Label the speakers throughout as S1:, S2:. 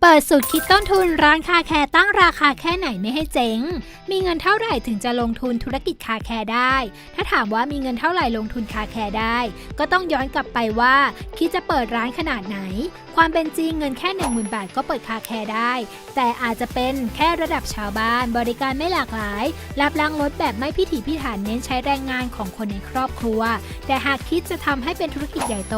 S1: เปิดสูตรคิดต้นทุนร้านคาแคร์ตั้งราคาแค่ไหนไม่ให้เจ๊ง มีเงินเท่าไหร่ถึงจะลงทุนธุรกิจคาแคร์ได้ ถ้าถามว่ามีเงินเท่าไหร่ลงทุนคาแคร์ได้ ก็ต้องย้อนกลับไปว่าคิดจะเปิดร้านขนาดไหน ความเป็นจริงเงินแค่ 10,000 บาทก็เปิดคาแคร์ได้ แต่อาจจะเป็นแค่ระดับชาวบ้าน บริการไม่หลากหลาย รับล้างรถแบบไม่พิถีพิถันเน้นใช้แรงงานของคนในครอบครัว แต่หากคิดจะทำให้เป็นธุรกิจใหญ่โต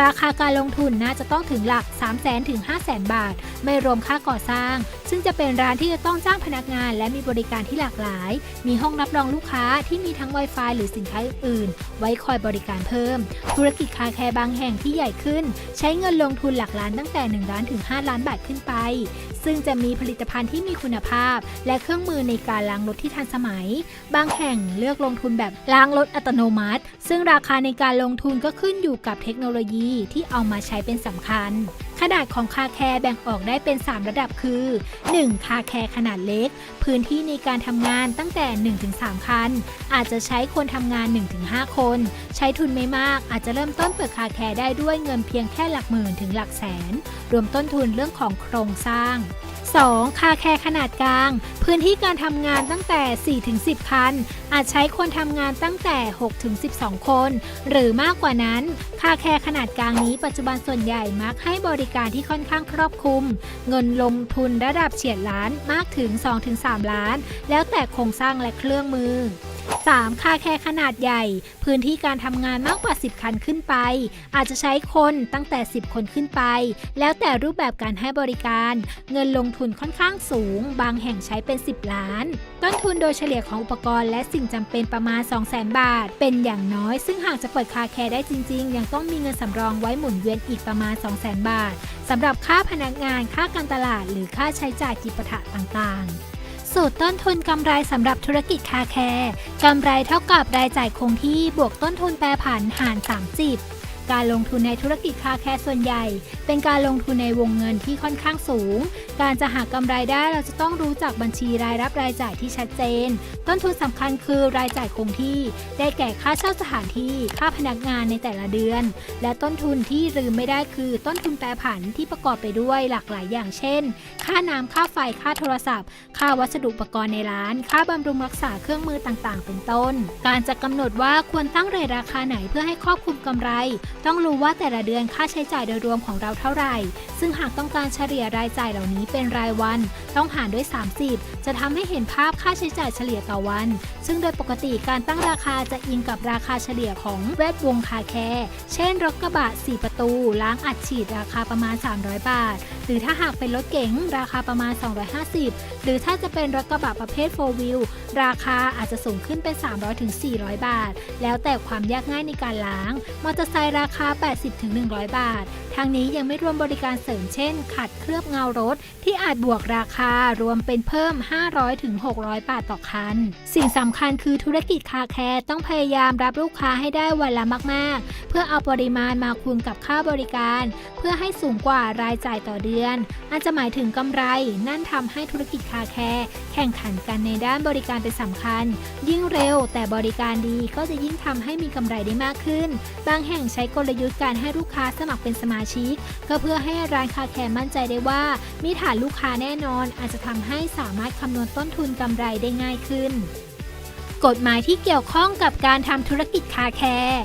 S1: ราคาการลงทุนน่าจะต้องถึงหลัก 3 0 0 0 0 0ถึง5 0 0 0 0 0 บาทไม่รวมค่าก่อสร้างซึ่งจะเป็นร้านที่จะต้องจ้างพนักงาน และมีบริการที่หลากหลาย มีห้องรับรองลูกค้าที่มีทั้ง Wi-Fi หรือสินค้าอื่นๆ ไว้คอยบริการเพิ่ม ธุรกิจคาแคร์บางแห่งที่ใหญ่ขึ้น ใช้เงินลงทุนหลักล้านตั้งแต่1ล้านถึง 5 ล้านบาทขึ้นไป ซึ่งจะมีผลิตภัณฑ์ที่มีคุณภาพ และเครื่องมือในการล้างรถที่ทันสมัย บางแห่งเลือกลงทุนแบบล้างรถอัตโนมัติ ซึ่งราคาในการลงทุนก็ขึ้นอยู่กับเทคโนโลยีที่เอามาใช้เป็นสำคัญ ขนาดของคาแคร์แบ่งออกได้เป็น 3 ระดับคือ 1. คาแคร์ขนาดเล็ก พื้นที่ในการทำงานตั้งแต่ 1-3 คัน อาจจะใช้คนทำงาน 1-5 คน ใช้ทุนไม่มาก อาจจะเริ่มต้นเปิดคาแคร์ได้ด้วยเงินเพียงแค่หลักหมื่นถึงหลักแสน รวมต้นทุนเรื่องของโครงสร้าง 2. คาแคร์ขนาดกลาง พื้นที่การทำงานตั้งแต่ 4-10 คัน อาจใช้คนทำงานตั้งแต่ 6-12 คน หรือมากกว่านั้น คาแคร์ขนาดกลางนี้ปัจจุบันส่วนใหญ่มักให้บริการที่ค่อนข้างครอบคลุม เงินลงทุนระดับเฉียดล้านมากถึง 2-3 ล้าน แล้วแต่โครงสร้างและเครื่องมือ 3. คาแคร์ขนาดใหญ่ พื้นที่การทำงานมากกว่า 10 คันขึ้นไป อาจจะใช้คนตั้งแต่ 10 คนขึ้นไป แล้วแต่รูปแบบการให้บริการ เงินลงทุนค่อนข้างสูง บางแห่งใช้เป็น 10 ล้าน ต้นทุนโดยเฉลี่ยของอุปกรณ์และสิ่งจำเป็นประมาณ 200,000 บาท เป็นอย่างน้อย ซึ่งหากจะเปิดคาแคร์ได้จริง ๆ ยังต้องมีเงินสำรองไว้หมุนเวียนอีกประมาณ 200,000 บาทสำหรับค่าพนักงาน ค่าการตลาด หรือค่าใช้จ่ายจิปาถะต่างๆ สูตรต้นทุนกำไรสำหรับธุรกิจคาแคร์กำไรเท่ากับรายจ่ายคงที่บวกต้นทุนแปรผันหาร 30 การลงทุนในธุรกิจคาแคร์ส่วนใหญ่เป็นการลงทุนในวงเงินที่ค่อนข้างสูง การจะหากำไรได้เราจะต้องรู้จักบัญชีรายรับรายจ่ายที่ชัดเจน ต้นทุนสำคัญคือรายจ่ายคงที่ ได้แก่ค่าเช่าสถานที่ ค่าพนักงานในแต่ละเดือน และต้นทุนที่ลืมไม่ได้คือ ต้นทุนแปรผันที่ประกอบไปด้วยหลากหลายอย่างเช่น ค่าน้ำค่าไฟค่าโทรศัพท์ ค่าวัสดุอุปกรณ์ในร้าน ค่าบำรุงรักษาเครื่องมือต่างๆ เป็นต้น การจะกำหนดว่าควรตั้งเรทราคาไหนเพื่อให้ครอบคลุมกำไร ต้องรู้ว่าแต่ละเดือนค่าใช้จ่ายโดยรวมของเราเท่าไหร่ ซึ่งหากต้องการเฉลี่ยรายจ่ายเหล่านี้เป็นรายวัน ต้องหารด้วย 30 จะทำให้เห็นภาพค่าใช้จ่ายเฉลี่ยต่อวัน ซึ่งโดยปกติการตั้งราคาจะอิงกับราคาเฉลี่ยของแวดวงคาแคร์เช่นรถกระบะ 4 ประตู ล้างอัดฉีดราคาประมาณ 300 บาท หรือถ้าหากเป็นรถเก๋งราคาประมาณ 250 หรือถ้าจะเป็นรถกระบะประเภท 4 wheel ราคาอาจจะสูงขึ้นเป็น 300ถึง400 บาท แล้วแต่ความยากง่ายในการล้าง มอเตอร์ไซค์ราคา 80ถึง100 บาท ทางนี้ยังไม่รวมบริการเสริมเช่น ขัดเคลือบเงารถ ที่อาจบวกราคารวมเป็นเพิ่ม 500ถึง600 บาทต่อคัน สิ่งสำคัญคือธุรกิจคาแคร์ต้องพยายามรับลูกค้าให้ได้วันละมาก ๆ เพื่อเอาปริมาณมาคูณกับค่าบริการ เพื่อให้สูงกว่ารายจ่ายต่อเดือน อาจจะหมายถึงกำไร นั่นทำให้ธุรกิจคาแคร์แข่งขันกันในด้านบริการเป็นสำคัญ ยิ่งเร็วแต่บริการดีก็จะยิ่งทำให้มีกำไรได้มากขึ้น บางแห่งใช้กลยุทธ์การให้ลูกค้าสมัครเป็นสมาชิก ก็เพื่อให้ร้านคาแคร์มั่นใจได้ว่า มีฐานลูกค้าแน่นอน อาจจะทำให้สามารถคำนวณต้นทุนกำไรได้ง่ายขึ้น กฎหมายที่เกี่ยวข้องกับการทำธุรกิจคาแคร์